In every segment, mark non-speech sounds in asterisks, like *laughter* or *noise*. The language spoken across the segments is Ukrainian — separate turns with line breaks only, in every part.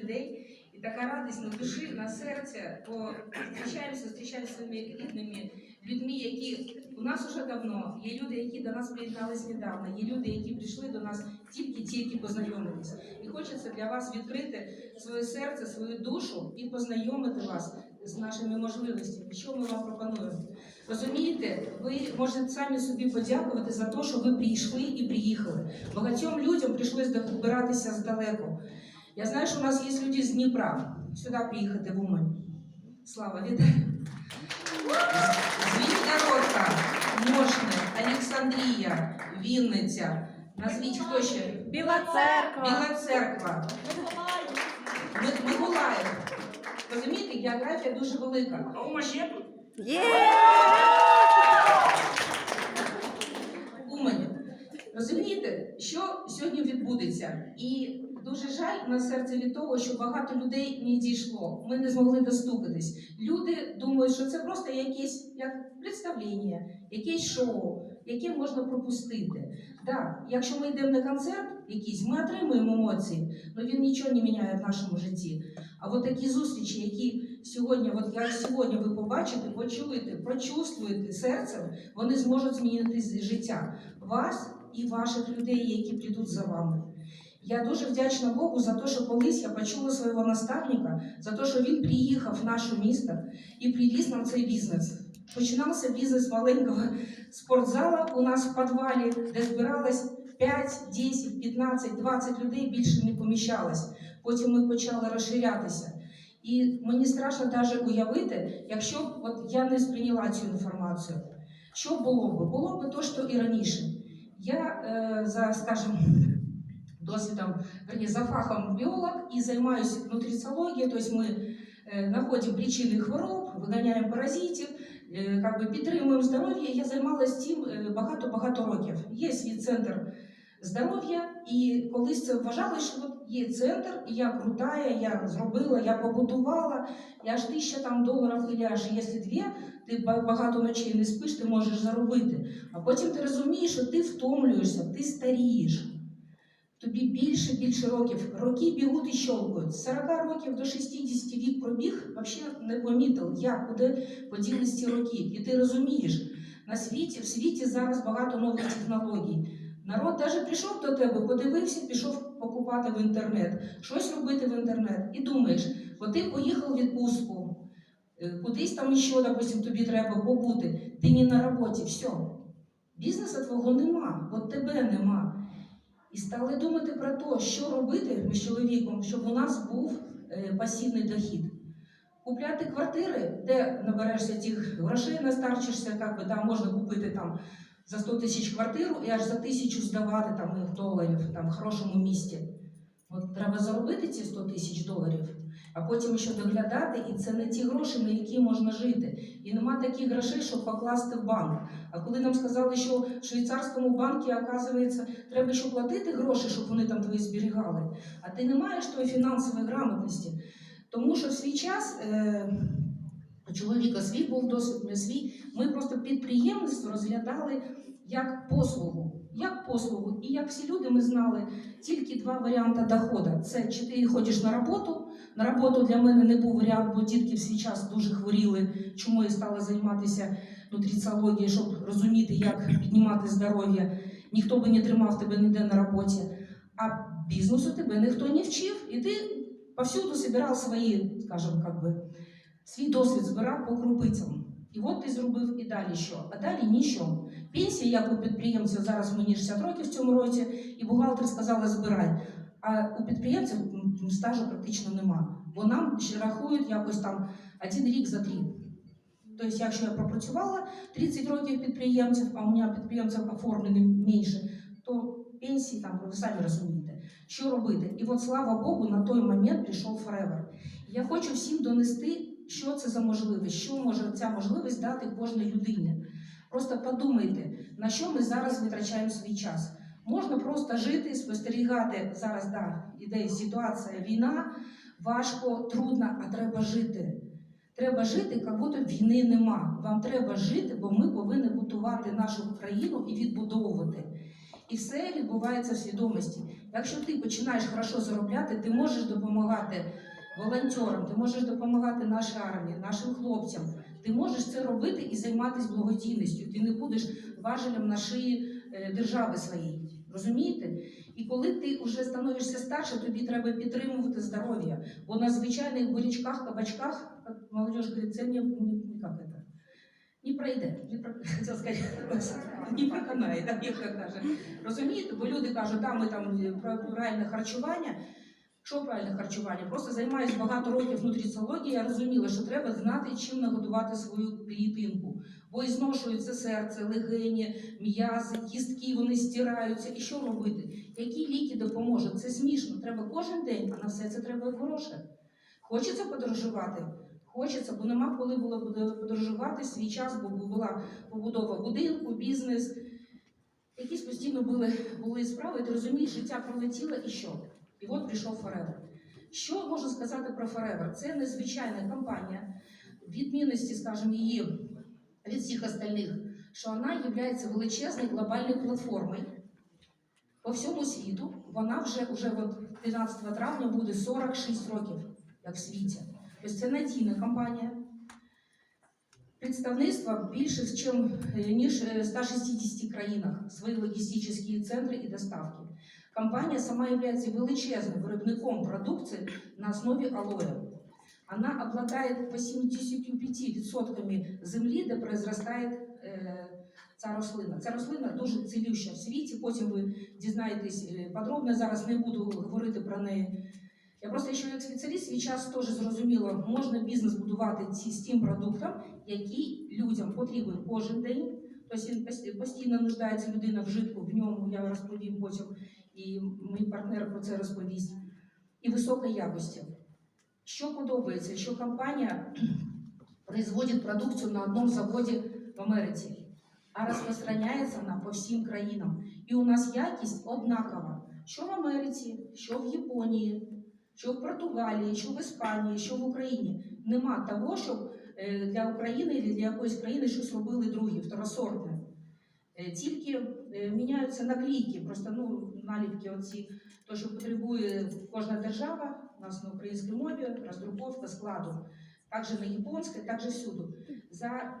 день, і така радість на душі, на серце, бо зустрічаємося, зустрічаємося своїми рідними людьми, які у нас уже давно. Є люди, які до нас приєднались недавно, є люди, які прийшли до нас тільки-тільки познайомилися. І хочеться для вас відкрити своє серце, свою душу і познайомити вас з нашими можливостями. Що ми вам пропонуємо? Розумієте, ви можете самі собі подякувати за те, що ви прийшли і приїхали. Багатьом людям прийшлось добиратися здалеку. Я знаю, що у нас є люди з Дніпра. Сюди приїхати в Умань. Слава, вітаю. Звідгородка, Мошне, Олександрія, Вінниця. Назвіть хто ще?
Біла церква.
Біла церква. Ми- Миколаїв. Розумієте, географія дуже велика.
А у є тут?
Є!
Умані. Розумієте, що сьогодні відбудеться? І дуже жаль на серце від того, що багато людей не дійшло. Ми не змогли достукатись. Люди думають, що це просто якесь як представлення, якесь шоу, яке можна пропустити. Так, якщо ми йдемо на концерт якийсь, ми отримуємо емоції, але він нічого не міняє в нашому житті. А от такі зустрічі, які сьогодні, от як сьогодні ви побачите, почуєте, прочувствуєте серцем, вони зможуть змінити життя вас і ваших людей, які прийдуть за вами. Я дуже вдячна Богу за те, що колись я почула свого наставника, за те, що він приїхав в наше місто і привіз нам цей бізнес. Починався бізнес маленького спортзала у нас в підвалі, де збиралось 5, 10, 15, 20 людей, більше не поміщалось. Потім ми почали розширятися. І мені страшно навіть уявити, якщо б от я не сприйняла цю інформацію, що було б? Було б то, що і раніше. Я е, за, скажімо, досвідом, верні, за фахом біолог і займаюся нутриціологією, тобто ми е, знаходимо причини хвороб, виганяємо паразитів, е, как би підтримуємо здоров'я. Я займалася цим е, багато-багато років. Є свій центр здоров'я, і колись це вважали, що от є центр, і я крутая, я зробила, я побудувала, і аж тисяча там доларів, і якщо дві, ти ба- багато ночей не спиш, ти можеш заробити. А потім ти розумієш, що ти втомлюєшся, ти старієш. Тобі більше більше років. Роки бігуть і щолкають. З 40 років до 60 вік пробіг, взагалі не помітив, як куди поділись ці роки. І ти розумієш, на світі, в світі зараз багато нових технологій. Народ навіть прийшов до тебе, подивився, пішов покупати в інтернет, щось робити в інтернет. І думаєш, от ти поїхав в відпустку, е, кудись там ще, допустим, тобі треба побути, ти не на роботі, все. Бізнесу твого нема, от тебе нема. І стали думати про те, що робити з чоловіком, щоб у нас був е, пасивний дохід. Купляти квартири, де наберешся тих грошей, настарчишся, як би там можна купити там за 100 тисяч квартиру і аж за тисячу здавати там доларів там, в хорошому місті. От треба заробити ці 100 тисяч доларів, а потім ще доглядати, і це не ті гроші, на які можна жити. І нема таких грошей, щоб покласти в банк. А коли нам сказали, що в швейцарському банку, оказується, треба ще платити гроші, щоб вони там твої зберігали, а ти не маєш тої фінансової грамотності. Тому що в свій час е, чоловіка свій був досвід, не свій. Ми просто підприємництво розглядали як послугу. Як послугу. І як всі люди, ми знали тільки два варіанти доходу. Це чи ти ходиш на роботу. На роботу для мене не був варіант, бо дітки в час дуже хворіли, чому я стала займатися нутриціологією, щоб розуміти, як піднімати здоров'я. Ніхто би не тримав тебе ніде на роботі. А бізнесу тебе ніхто не вчив, і ти повсюду збирав свої, скажімо, как би, свій досвід збирав по крупицям. І от ти зробив і далі що? А далі нічого. Пенсія, як у підприємця, зараз мені 60 років в цьому році, і бухгалтер сказала, збирай. А у підприємців стажу практично нема. Бо нам ще рахують якось там один рік за три. Тобто, якщо я пропрацювала 30 років підприємців, а у мене підприємців оформлені менше, то пенсії там, ви самі розумієте, що робити. І от слава Богу, на той момент прийшов Forever. Я хочу всім донести, що це за можливість, що може ця можливість дати кожній людині. Просто подумайте, на що ми зараз витрачаємо свій час. Можна просто жити, спостерігати зараз, да, іде ситуація, війна, важко, трудно, а треба жити. Треба жити, як будто війни нема. Вам треба жити, бо ми повинні будувати нашу країну і відбудовувати. І все відбувається в свідомості. Якщо ти починаєш хорошо заробляти, ти можеш допомагати волонтерам, ти можеш допомагати нашій армії, нашим хлопцям. Ти можеш це робити і займатися благодійністю. Ти не будеш важелем на шиї е, держави своєї. Розумієте? І коли ти вже становишся старше, тобі треба підтримувати здоров'я. Бо на звичайних бурячках, кабачках, як молодіж говорить, це не, не, не пройде, не, про, *laughs* не проканає, як каже. Розумієте? Бо люди кажуть, да, ми там е, про правильне харчування. Що правильне харчування? Просто займаюся багато років нутриціологією, я розуміла, що треба знати, чим нагодувати свою клітинку. Бо і зношується серце, легені, м'язи, кістки, вони стираються. І що робити? Які ліки допоможуть? Це смішно. Треба кожен день, а на все це треба гроші. Хочеться подорожувати? Хочеться, бо нема коли було подорожувати свій час, бо була побудова будинку, бізнес. Якісь постійно були, були справи, ти розумієш, життя пролетіло і що? І от прийшов Forever. Що можу сказати про Forever? Це незвичайна компанія, відмінності, скажімо, її від всіх остальних, що вона є величезною глобальною платформою по всьому світу. Вона вже, вже от 15 травня буде 46 років, як в світі. Тобто це надійна компанія. Представництво більше, е, ніж е, в 160 країнах, свої логістичні центри і доставки. Компания сама является величезним виробником продукции на основе алоэ. Она обладает по 75% землі, де произрастає е, ця рослина. Ця рослина дуже цілюща в світі. Потім ви дізнаєтесь е, подробно. Зараз не буду говорити про неї. Я просто що як спеціаліст свій час теж зрозуміла, можна бізнес будувати з тим продуктом, який людям потрібен кожен день. Тобто постійно нуждається людина в житку, в ньому я розповім потім і мій партнер про це розповість, і високої якості. Що подобається, що компанія *clears throat* производить продукцію на одному заводі в Америці, а розпространяється вона по всім країнам. І у нас якість однакова. Що в Америці, що в Японії, що в Португалії, що в Іспанії, що в Україні. Нема того, щоб е, для України або для якоїсь країни щось робили другі, второсортне. Е, Тільки міняються наклейки, просто ну, наліпки, оці, то, що потребує кожна держава, у нас на українській мові, роздруковка складу, також на японській, також всюди. За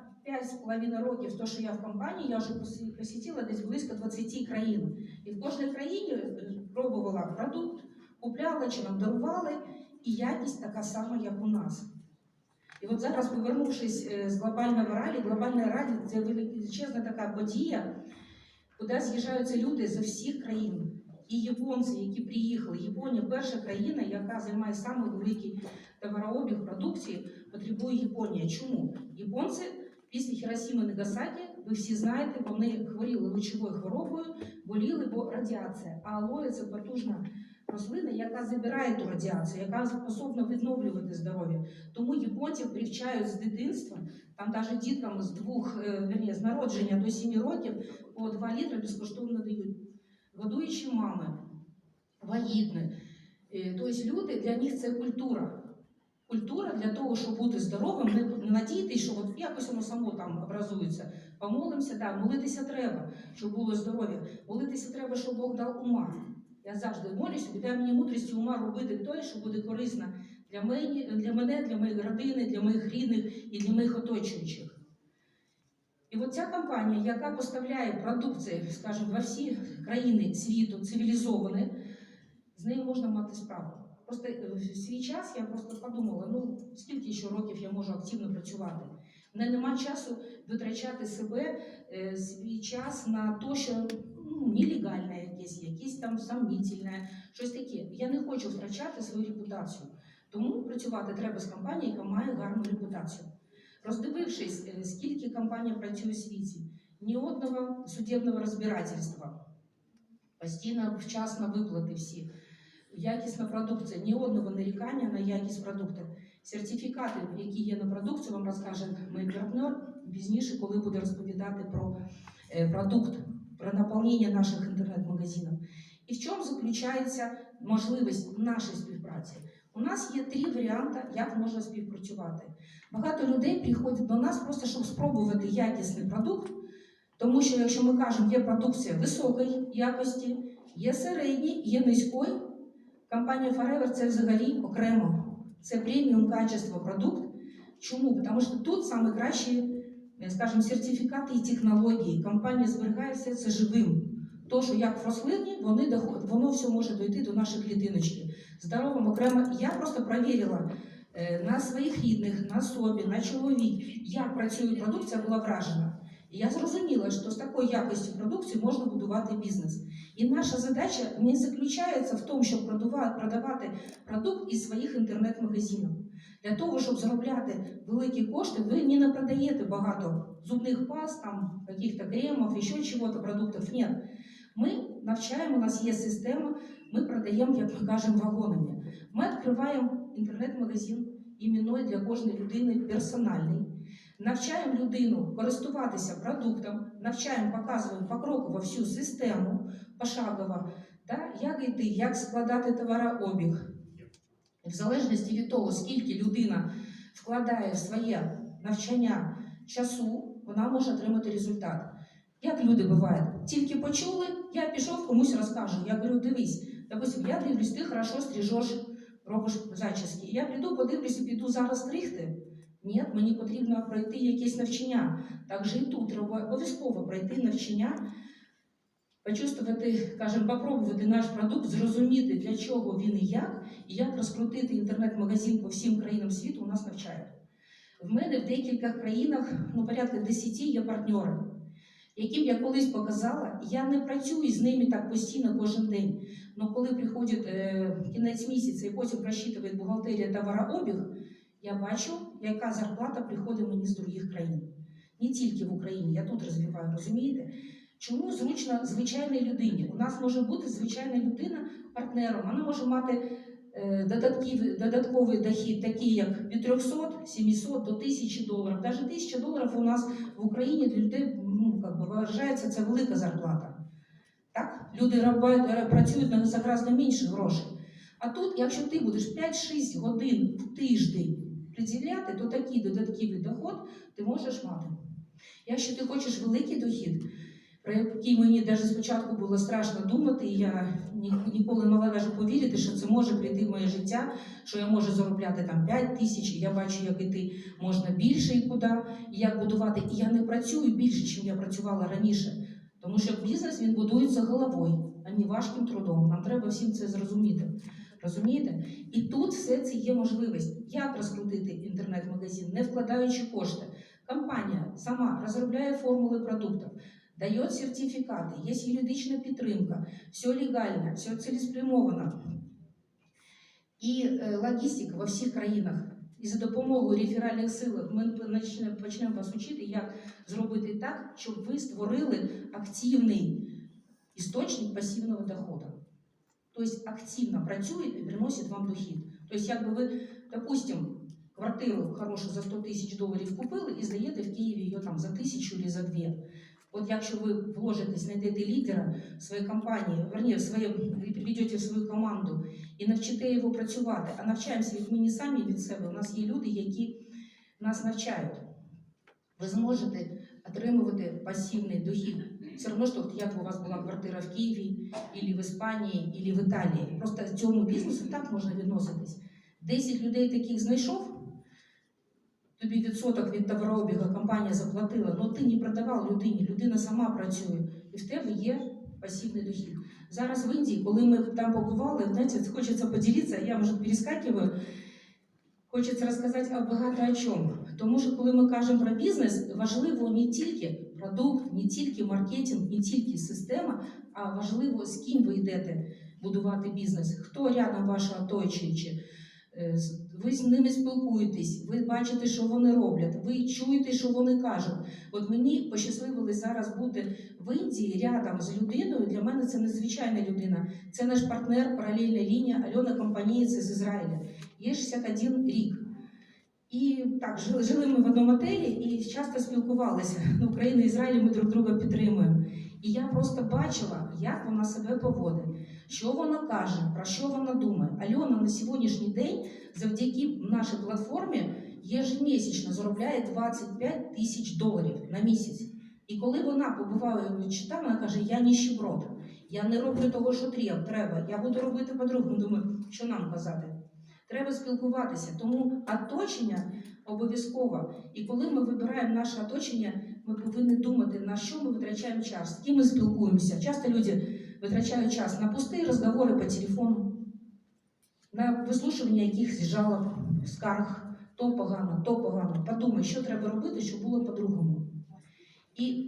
5,5 років, то, що я в компанії, я вже посі- посітила десь близько 20 країн. І в кожній країні е, пробувала продукт, купляла чи нам дарували, і якість така сама, як у нас. І от зараз, повернувшись е, з глобального ралі, глобальна раді це величезна така подія, куди з'їжджаються люди з всіх країн. І японці, які приїхали. Японія перша країна, яка займає саме великий товарообіг продукції, потребує Японія. Чому? Японці після Хіросіми Нагасакі, ви всі знаєте, вони хворіли лучовою хворобою, боліли, бо радіація. А алоє це потужна рослина, яка забирає ту радіацію, яка способна відновлювати здоров'я. Тому японців привчають з дитинства, там навіть діткам з двох, е, верні, з народження до 7 років по 2 літри безкоштовно дають. Годуючі мами, вагітні. Е, Тобто люди для них це культура. Культура для того, щоб бути здоровим, не надіятись, що от якось воно само там образується. Помолимося, да, молитися треба, щоб було здоров'я. Молитися треба, щоб Бог дав ума. Я завжди молюся, дай мені мудрості ума робити те, що буде корисно для мене, для моєї родини, для моїх рідних і для моїх оточуючих. І от ця компанія, яка поставляє продукцію, скажімо, во всі країни світу цивілізовані, з нею можна мати справу. Просто е, в свій час я просто подумала, ну скільки ще років я можу активно працювати. У мене нема часу витрачати себе, е, свій час на те, що ну, нелегальне якесь, якесь там сомнітельне, щось таке. Я не хочу втрачати свою репутацію. Тому працювати треба з компанією, яка має гарну репутацію. Роздивившись, е, скільки компанія працює у світі, ні одного судебного розбирательства, постійно вчасно виплати всі, якісна продукція, ні одного нарікання на якість продукту. Сертифікати, які є на продукцію, вам розкаже мій партнер пізніше, коли буде розповідати про е, продукт, про наповнення наших інтернет-магазинів. І в чому заключається можливість нашої співпраці? У нас є три варіанти, як можна співпрацювати. Багато людей приходять до нас просто, щоб спробувати якісний продукт, тому що, якщо ми кажемо, є продукція високої якості, Є середній, є низький. Компанія Forever це взагалі окремо. Це преміум качество продукт. Чому? Тому що тут саме кращі, е, скажімо, сертифікати і технології. Компанія зберігає все це живим. То, що як в рослині, вони доход, воно все може дойти до нашої клітиночки. Здоровим окремо. Я просто перевірила е, на своїх рідних, на собі, на чоловік, як працює продукція, була вражена. І я зрозуміла, що з такою якістю продукції можна будувати бізнес. І наша задача не заключається в тому, щоб продавати продукт із своїх інтернет-магазинів. Для того, щоб заробляти великі кошти, ви не напродаєте багато зубних паст, там, каких-то кремов, ще чого-то продуктів. Ні. Ми навчаємо, у нас є система, ми продаємо, як ми кажемо, вагонами. Ми відкриваємо інтернет-магазин іменной для кожної людини персональний. Навчаємо людину користуватися продуктом, навчаємо, показуємо покроково всю систему, пошагово, да, як йти, як складати товарообіг. В залежності від того, скільки людина вкладає в своє навчання часу, вона може отримати результат. Як люди бувають, тільки почули, я пішов комусь розкажу. Я говорю, дивись, допустим, я дивлюсь, ти хорошо стрижеш, робиш зачіски. Я прийду, подивлюся, піду зараз стригти. Ні, мені потрібно пройти якесь навчання. Так же і тут треба обов'язково пройти навчання, почувствувати, скажімо, попробувати наш продукт, зрозуміти, для чого він і як, і як розкрутити інтернет-магазин по всім країнам світу, у нас навчають. В мене в декількох країнах, ну, порядка 10 є партнери, яким я колись показала, я не працюю з ними так постійно кожен день. Але коли приходить е, кінець місяця і потім просчитує бухгалтерія товарообіг, я бачу, яка зарплата приходить мені з других країн. Не тільки в Україні, я тут розвиваю, розумієте? Чому зручно звичайній людині? У нас може бути звичайна людина партнером, вона може мати е, додатковий, додатковий дохід, такий як від 300, 700 до 1000 доларів. Навіть 1000 доларів у нас в Україні для людей ну, как би, вважається це велика зарплата. Так? Люди роба- працюють на гораздо менше грошей. А тут, якщо ти будеш 5-6 годин в тиждень приділяти, то такий додатковий доход ти можеш мати. Якщо ти хочеш великий дохід, про який мені навіть спочатку було страшно думати, і я ніколи не могла навіть повірити, що це може прийти в моє життя, що я можу заробляти там 5 тисяч, і я бачу, як іти можна більше і куди, і як будувати. І я не працюю більше, ніж я працювала раніше. Тому що бізнес він будується головою, а не важким трудом. Нам треба всім це зрозуміти. Розумієте? І тут все це є можливість. Як розкрутити інтернет-магазин, не вкладаючи кошти. Компанія сама розробляє формули продуктів, дає сертифікати, є юридична підтримка, все легально, все цілеспрямовано. І е, логістика во всіх країнах. І за допомогою реферальних сил ми почнемо, вас учити, як зробити так, щоб ви створили активний істочник пасивного доходу. Тобто активно працюєте і приносить вам дохід. Тобто, якби ви, допустим, квартиру хорошу за 100 тисяч доларів купили і здаєте в Києві її там за тисячу чи за дві. От якщо ви вложитесь, знайдете лідера своєї компанії, верні, своє, в свою команду і навчите його працювати, а навчаємося ми не самі від себе. У нас є люди, які нас навчають. Ви зможете отримувати пасивний дохід. Все одно, що як у вас була квартира в Києві, або в Іспанії, або в Італії. Просто цьому бізнесу так можна відноситись. 10 людей таких знайшов, тобі відсоток від товарообігу компанія заплатила, але ти не продавав людині, людина сама працює, і в тебе є пасивний дохід. Зараз в Індії, коли ми там побували, знаєте, хочеться поділитися, я може перескакиваю, хочеться розказати багато о чому. Тому що коли ми кажемо про бізнес, важливо не тільки продукт, не тільки маркетинг, не тільки система, а важливо, з ким ви йдете будувати бізнес, хто рядом ваше оточуючи. Е, Ви з ними спілкуєтесь, ви бачите, що вони роблять, ви чуєте, що вони кажуть. От мені пощасливилось зараз бути в Індії рядом з людиною. Для мене це незвичайна людина. Це наш партнер, паралельна лінія Альона Компанієць з Ізраїля. Є 61 рік. І так, жили, жили ми в одному отелі і часто спілкувалися. Ну, Україна і Ізраїль ми друг друга підтримуємо. І я просто бачила, як вона себе поводить, що вона каже, про що вона думає. Альона на сьогоднішній день завдяки нашій платформі ежемісячно заробляє 25 тисяч доларів на місяць. І коли вона побуває в чита, вона каже: Я ніщеброд. Я не роблю того, що треба. Я буду робити по-другому. Думаю, що нам казати. Треба спілкуватися. Тому оточення обов'язково. І коли ми вибираємо наше оточення, ми повинні думати, на що ми витрачаємо час, з ким ми спілкуємося. Часто люди витрачають час на пусті розговори по телефону, на вислушування якихось жалоб, скарг, то погано, то погано. Подумай, що треба робити, щоб було по-другому. І